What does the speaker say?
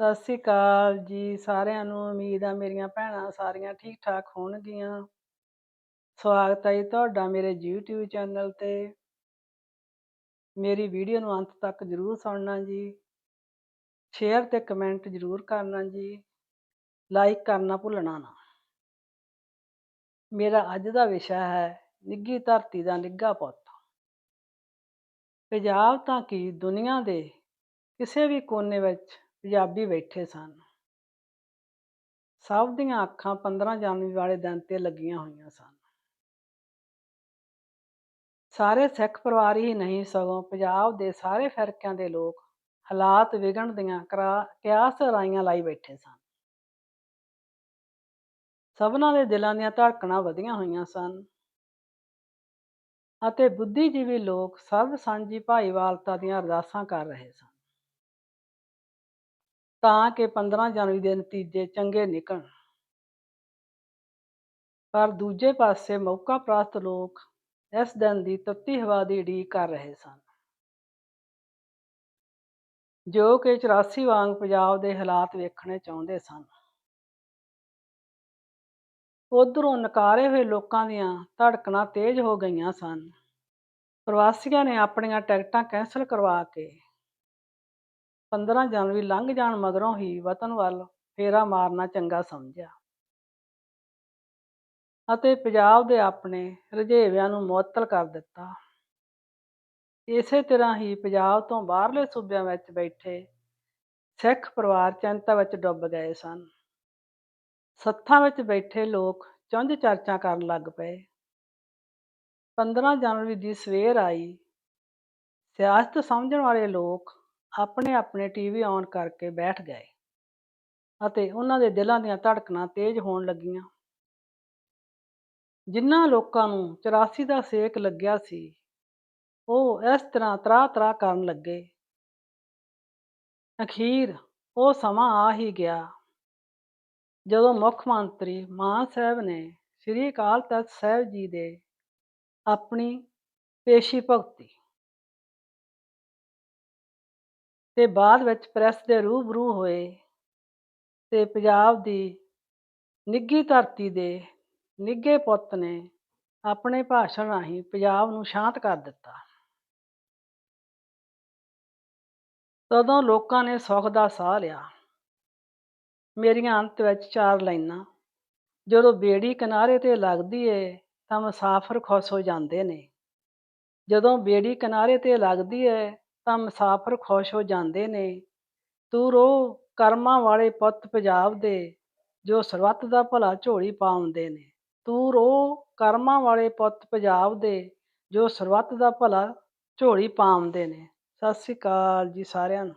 ਸਤਿ ਸ੍ਰੀ ਅਕਾਲ ਜੀ ਸਾਰਿਆਂ ਨੂੰ, ਉਮੀਦ ਆ ਮੇਰੀਆਂ ਭੈਣਾਂ ਸਾਰੀਆਂ ਠੀਕ ਠਾਕ ਹੋਣਗੀਆਂ। ਸਵਾਗਤ ਹੈ ਜੀ ਤੁਹਾਡਾ ਮੇਰੇ YouTube ਚੈਨਲ ਤੇ। ਮੇਰੀ ਵੀਡੀਓ ਨੂੰ ਅੰਤ ਤੱਕ ਜਰੂਰ ਸੁਣਨਾ ਜੀ। ਸ਼ੇਅਰ ਤੇ ਕਮੈਂਟ ਜਰੂਰ ਕਰਨਾ ਜੀ। ਲਾਈਕ ਕਰਨਾ ਭੁੱਲਣਾ ਨਾ। ਮੇਰਾ ਅੱਜ ਦਾ ਵਿਸ਼ਾ ਹੈ ਨਿੱਗੀ ਧਰਤੀ ਦਾ ਨਿੱਗਾ ਪੁੱਤ। ਪੰਜਾਬ ਤਾਂ ਕੀ ਦੁਨੀਆ ਦੇ ਕਿਸੇ ਵੀ ਕੋਨੇ ਵਿੱਚ ਪੰਜਾਬੀ ਬੈਠੇ ਸਨ। ਸਭ ਦੀਆਂ ਅੱਖਾਂ 15 ਜਨਵਰੀ ਵਾਲੇ ਦਿਨ ਤੇ ਲੱਗੀਆਂ ਹੋਈਆਂ ਸਨ। ਸਾਰੇ ਸਿੱਖ ਪਰਿਵਾਰ ਹੀ ਨਹੀਂ ਸਗੋਂ ਪੰਜਾਬ ਦੇ ਸਾਰੇ ਫਿਰਕਿਆਂ ਦੇ ਲੋਕ ਹਾਲਾਤ ਵਿਗਣ ਦੀਆਂ ਕਿਆਸ ਰਾਈਆਂ ਲਾਈ ਬੈਠੇ ਸਨ। ਸਭਨਾਂ ਦੇ ਦਿਲਾਂ ਦੀਆਂ ਧੜਕਣਾਂ ਵਧੀਆਂ ਹੋਈਆਂ ਸਨ ਅਤੇ ਬੁੱਧੀਜੀਵੀ ਲੋਕ ਸਰਬ ਸਾਂਝੀ ਭਾਈਵਾਲਤਾ ਦੀਆਂ ਅਰਦਾਸਾਂ ਕਰ ਰਹੇ ਸਨ। ਤਾਂ ਕਿ 15 ਜਨਵਰੀ ਦੇ ਨਤੀਜੇ ਚੰਗੇ ਨਿਕਲਣ। ਪਰ ਦੂਜੇ ਪਾਸੇ ਮੌਕਾ ਪ੍ਰਾਪਤ ਲੋਕ ਇਸ ਦਿਨ ਦੀ ਤੱਤੀ ਹਵਾ ਦੀ ਉਡੀਕ ਕਰ ਰਹੇ ਸਨ। ਜੋ ਕਿ 84 ਵਾਂਗ ਪੰਜਾਬ ਦੇ ਹਾਲਾਤ ਵੇਖਣੇ ਚਾਹੁੰਦੇ ਸਨ। ਉਧਰੋਂ ਨਕਾਰੇ ਹੋਏ ਲੋਕਾਂ ਦੀਆਂ ਧੜਕਣਾਂ ਤੇਜ਼ ਹੋ ਗਈਆਂ ਸਨ। ਪ੍ਰਵਾਸੀਆਂ ਨੇ ਆਪਣੀਆਂ ਟਿਕਟਾਂ ਕੈਂਸਲ ਕਰਵਾ ਕੇ 15 ਜਨਵਰੀ ਲੰਘ ਜਾਣ ਮਗਰੋਂ ਹੀ ਵਤਨ ਵੱਲ ਫੇਰਾ ਮਾਰਨਾ ਚੰਗਾ ਸਮਝਿਆ। ਅਤੇ ਪੰਜਾਬ ਦੇ ਆਪਣੇ ਰੁਝੇਵਿਆਂ ਨੂੰ ਮੁਅੱਤਲ ਕਰ ਦਿੱਤਾ। ਇਸੇ ਤਰ੍ਹਾਂ ਹੀ ਪੰਜਾਬ ਤੋਂ ਬਾਹਰਲੇ ਸੂਬਿਆਂ ਵਿੱਚ ਬੈਠੇ ਸਿੱਖ ਪਰਿਵਾਰ ਚਿੰਤਾ ਵਿੱਚ ਡੁੱਬ ਗਏ ਸਨ। ਸੱਥਾਂ ਵਿੱਚ ਬੈਠੇ ਲੋਕ ਚੁੰਝ ਚਰਚਾ ਕਰਨ ਲੱਗ ਪਏ। 15 ਜਨਵਰੀ ਦੀ ਸਵੇਰ ਆਈ। ਸਿਆਸਤ ਸਮਝਣ ਵਾਲੇ ਲੋਕ ਆਪਣੇ ਆਪਣੇ ਟੀਵੀ ਔਨ ਕਰਕੇ ਬੈਠ ਗਏ ਅਤੇ ਉਹਨਾਂ ਦੇ ਦਿਲਾਂ ਦੀਆਂ ਧੜਕਣਾਂ ਤੇਜ਼ ਹੋਣ ਲੱਗੀਆਂ। ਜਿਨ੍ਹਾਂ ਲੋਕਾਂ ਨੂੰ 84 ਦਾ ਸੇਕ ਲੱਗਿਆ ਸੀ, ਉਹ ਇਸ ਤਰ੍ਹਾਂ ਤਰਾ ਤਰਾ ਕਰਨ ਲੱਗੇ। ਅਖੀਰ ਉਹ ਸਮਾਂ ਆ ਹੀ ਗਿਆ ਜਦੋਂ ਮੁੱਖ ਮੰਤਰੀ ਮਾਨ ਸਾਹਿਬ ਨੇ ਸ੍ਰੀ ਅਕਾਲ ਤਖਤ ਸਾਹਿਬ ਜੀ ਦੇ ਆਪਣੀ ਪੇਸ਼ੀ ਭਗਤੀ। ਤੇ ਬਾਅਦ ਵਿੱਚ ਪ੍ਰੈਸ ਦੇ ਰੂਬਰੂ ਹੋਏ ਤੇ ਪੰਜਾਬ ਦੀ ਨਿੱਗੀ ਧਰਤੀ ਦੇ ਨਿੱਗੇ ਪੁੱਤ ਨੇ ਆਪਣੇ ਭਾਸ਼ਣ ਰਾਹੀਂ ਪੰਜਾਬ ਨੂੰ ਸ਼ਾਂਤ ਕਰ ਦਿੱਤਾ। ਤਦੋਂ ਲੋਕਾਂ ਨੇ ਸੁੱਖ ਦਾ ਸਾਹ ਲਿਆ। ਮੇਰੀਆਂ ਅੰਤ ਵਿੱਚ ਚਾਰ ਲਾਈਨਾਂ। ਜਦੋਂ ਬੇੜੀ ਕਿਨਾਰੇ ਤੇ ਲੱਗਦੀ ਏ ਤਾਂ ਮੁਸਾਫਰ ਖੁਸ਼ ਹੋ ਜਾਂਦੇ ਨੇ। ਜਦੋਂ ਬੇੜੀ ਕਿਨਾਰੇ ਤੇ ਲੱਗਦੀ ਏ ਤਾਂ ਮੁਸਾਫਰ ਖੁਸ਼ ਹੋ ਜਾਂਦੇ ਨੇ। ਤੂੰ ਰੋ ਕਰਮਾਂ ਵਾਲੇ ਪੁੱਤ ਪੰਜਾਬ ਦੇ, ਜੋ ਸਰਬੱਤ ਦਾ ਭਲਾ ਝੋਲੀ ਪਾਉਂਦੇ ਨੇ। ਤੂੰ ਰੋ ਕਰਮਾਂ ਵਾਲੇ ਪੁੱਤ ਪੰਜਾਬ ਦੇ, ਜੋ ਸਰਬੱਤ ਦਾ ਭਲਾ ਝੋਲੀ ਪਾਉਂਦੇ ਨੇ। ਸਤਿ ਸ੍ਰੀ ਅਕਾਲ ਜੀ ਸਾਰਿਆਂ ਨੂੰ।